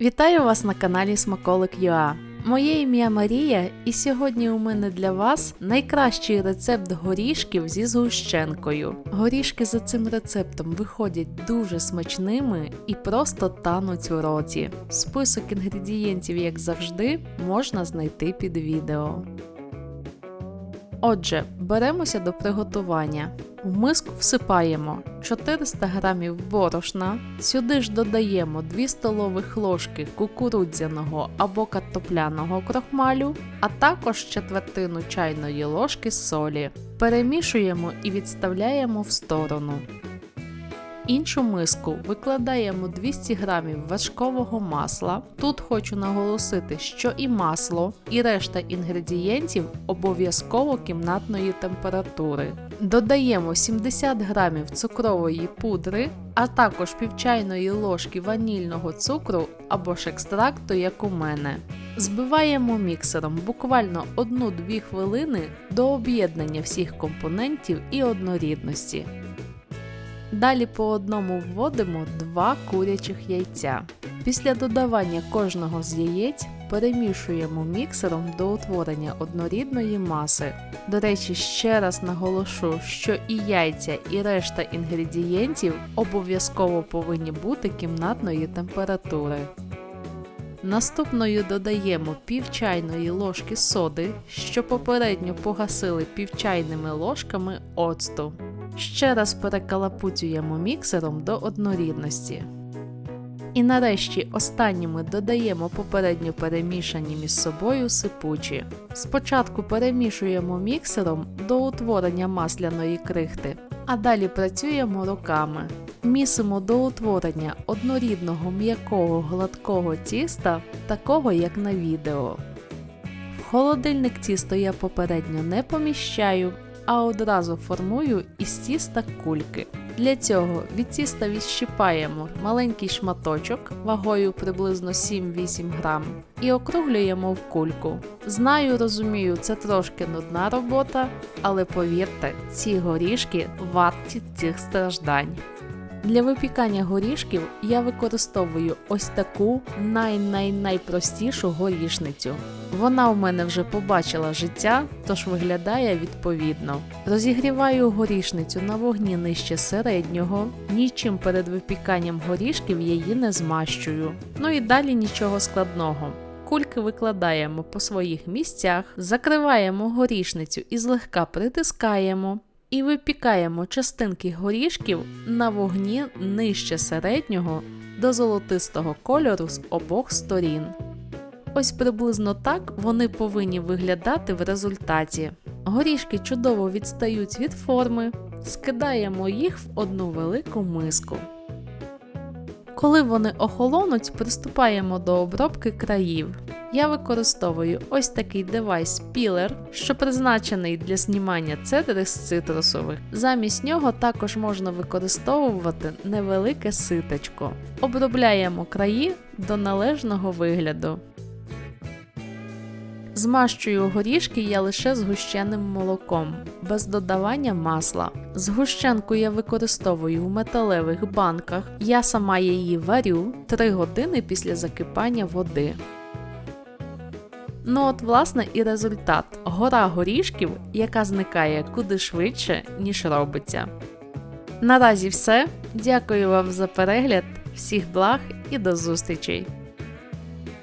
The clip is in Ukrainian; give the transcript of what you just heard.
Вітаю вас на каналі Смаколик.ua. Моє ім'я Марія, і сьогодні у мене для вас найкращий рецепт горішків зі згущенкою. Горішки за цим рецептом виходять дуже смачними і просто тануть у роті. Список інгредієнтів, як завжди, можна знайти під відео. Отже, беремося до приготування. В миску всипаємо 400 г борошна, сюди ж додаємо 2 столових ложки кукурудзяного або картопляного крохмалю, а також четвертину чайної ложки солі. Перемішуємо і відставляємо в сторону. Іншу миску викладаємо 200 г важкового масла. Тут хочу наголосити, що і масло, і решта інгредієнтів обов'язково кімнатної температури. Додаємо 70 г цукрової пудри, а також півчайної ложки ванільного цукру або ж екстракту, як у мене. Збиваємо міксером буквально 1-2 хвилини до об'єднання всіх компонентів і однорідності. Далі по одному вводимо 2 курячих яйця. Після додавання кожного з яєць перемішуємо міксером до утворення однорідної маси. До речі, ще раз наголошу, що і яйця, і решта інгредієнтів обов'язково повинні бути кімнатної температури. Наступною додаємо пів чайної ложки соди, що попередньо погасили півчайними ложками оцту. Ще раз перекалапуцюємо міксером до однорідності. І нарешті останніми додаємо попередньо перемішані між собою сипучі. Спочатку перемішуємо міксером до утворення масляної крихти, а далі працюємо руками. Місимо до утворення однорідного м'якого гладкого тіста, такого як на відео. В холодильник тісто я попередньо не поміщаю, а одразу формую із тіста кульки. Для цього від тіста відщипаємо маленький шматочок вагою приблизно 7-8 грам і округлюємо в кульку. Знаю, розумію, це трошки нудна робота, але повірте, ці горішки варті цих страждань. Для випікання горішків я використовую ось таку най-най-найпростішу горішницю. Вона у мене вже побачила життя, тож виглядає відповідно. Розігріваю горішницю на вогні нижче середнього, нічим перед випіканням горішків її не змащую. Ну і далі нічого складного. Кульки викладаємо по своїх місцях, закриваємо горішницю і злегка притискаємо. І випікаємо частинки горішків на вогні нижче середнього до золотистого кольору з обох сторін. Ось приблизно так вони повинні виглядати в результаті. Горішки чудово відстають від форми, скидаємо їх в одну велику миску. Коли вони охолонуть, приступаємо до обробки країв. Я використовую ось такий девайс пілер, що призначений для знімання цедри з цитрусових. Замість нього також можна використовувати невелике ситочко. Обробляємо краї до належного вигляду. Змащую горішки я лише згущеним молоком, без додавання масла. Згущенку я використовую в металевих банках. Я сама її варю 3 години після закипання води. Ну от, власне, і результат: гора горішків, яка зникає куди швидше, ніж робиться. Наразі все. Дякую вам за перегляд, всіх благ і до зустрічей!